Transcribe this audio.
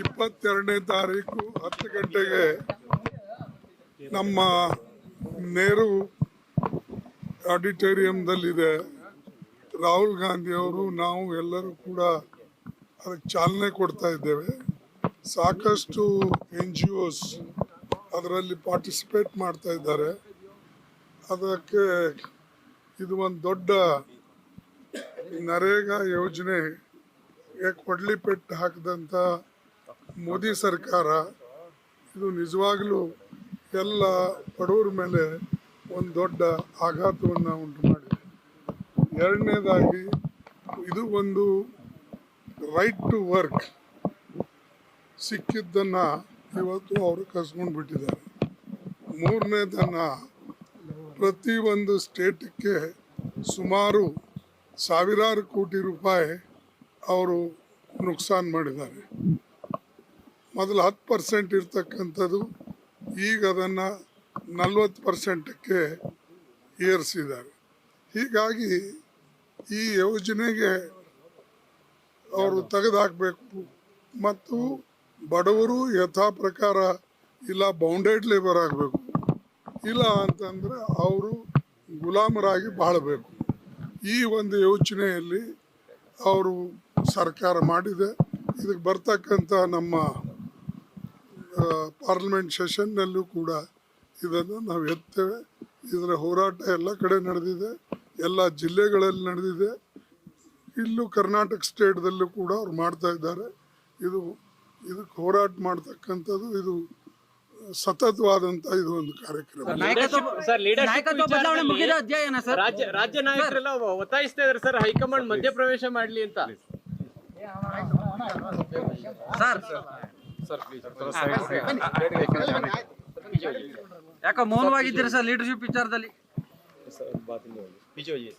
ಇಪ್ಪತ್ತೆರಡನೇ ತಾರೀಕು ಹತ್ತು ಗಂಟೆಗೆ ನಮ್ಮ ನೆಹರು ಆಡಿಟೋರಿಯಂದಲ್ಲಿದೆ ರಾಹುಲ್ ಗಾಂಧಿ ಅವರು, ನಾವು ಎಲ್ಲರೂ ಕೂಡ ಅದಕ್ಕೆ ಚಾಲನೆ ಕೊಡ್ತಾ ಇದ್ದೇವೆ. ಸಾಕಷ್ಟು ಎನ್ ಜಿ ಒಸ್ ಅದರಲ್ಲಿ ಪಾರ್ಟಿಸಿಪೇಟ್ ಮಾಡ್ತಾ ಇದ್ದಾರೆ. ಅದಕ್ಕೆ ಇದು ಒಂದು ದೊಡ್ಡ ನರೇಗಾ ಯೋಜನೆ ಕೊಡ್ಲಿ ಪೆಟ್ಟು ಹಾಕಿದಂಥ ಮೋದಿ ಸರ್ಕಾರ, ಇದು ನಿಜವಾಗ್ಲೂ ಎಲ್ಲ ಬಡವ್ರ ಮೇಲೆ ಒಂದು ದೊಡ್ಡ ಆಘಾತವನ್ನು ಉಂಟು ಮಾಡಿದೆ. ಎರಡನೇದಾಗಿ, ಇದು ಒಂದು ರೈಟ್ ಟು ವರ್ಕ್ ಸಿಕ್ಕಿದ್ದನ್ನು ಇವತ್ತು ಅವರು ಕಸ್ಕೊಂಡು ಬಿಟ್ಟಿದ್ದಾರೆ. ಮೂರನೇದನ್ನು ಪ್ರತಿಯೊಂದು ಸ್ಟೇಟಕ್ಕೆ ಸುಮಾರು ಸಾವಿರಾರು ಕೋಟಿ ರೂಪಾಯಿ ಅವರು ನುಕ್ಸಾನ್ ಮಾಡಿದ್ದಾರೆ. ಮೊದಲು ಹತ್ತು ಪರ್ಸೆಂಟ್ ಇರ್ತಕ್ಕಂಥದ್ದು ಈಗ ಅದನ್ನು ನಲ್ವತ್ತು ಪರ್ಸೆಂಟಕ್ಕೆ ಏರಿಸಿದ್ದಾರೆ. ಹೀಗಾಗಿ ಈ ಯೋಜನೆಗೆ ಅವರು ತೆಗೆದುಹಾಕಬೇಕು. ಮತ್ತು ಬಡವರು ಯಥಾ ಪ್ರಕಾರ ಇಲ್ಲ ಬೌಂಡೆಡ್ ಲೇಬರ್ ಆಗಬೇಕು. ಇಲ್ಲ ಅಂತಂದರೆ ಅವರು ಗುಲಾಮರಾಗಿ ಬಾಳಬೇಕು. ಈ ಒಂದು ಯೋಚನೆಯಲ್ಲಿ ಅವರು ಸರ್ಕಾರ ಮಾಡಿದೆ. ಇದಕ್ಕೆ ಬರ್ತಕ್ಕಂಥ ನಮ್ಮ ಪಾರ್ಲಿಮೆಂಟ್ ಸೆಷನ್ನಲ್ಲೂ ಕೂಡ ಇದನ್ನು ನಾವು ಎತ್ತೇವೆ. ಇದರ ಹೋರಾಟ ಎಲ್ಲ ಕಡೆ ನಡೆದಿದೆ. ಎಲ್ಲ ಜಿಲ್ಲೆಗಳಲ್ಲಿ ನಡೆದಿದೆ. ಇಲ್ಲೂ ಕರ್ನಾಟಕ ಸ್ಟೇಟ್ದಲ್ಲೂ ಕೂಡ ಅವ್ರು ಮಾಡ್ತಾ ಇದ್ದಾರೆ. ಇದು ಇದಕ್ಕೆ ಹೋರಾಟ ಮಾಡ್ತಕ್ಕಂಥದ್ದು ಇದು ಸತತವಾದಂತ ಇದು ಒಂದು ಕಾರ್ಯಕ್ರಮ. ರಾಜ್ಯ ರಾಜ್ಯ ನಾಯಕರೆಲ್ಲ ಒತ್ತಾಯಿಸ್ತಾ ಇದಾರೆ ಸರ್. ಹೈಕಮಾಂಡ್ ಮಧ್ಯಪ್ರವೇಶ ಮಾಡ್ಲಿ ಅಂತ. ಸರ್ ಯಾಕೋ ಮೌನವಾಗಿದ್ದೀರಾ ಸರ್ ಲೀಡರ್ಶಿಪ್ ವಿಚಾರದಲ್ಲಿ ನಿಜವಾಗಿ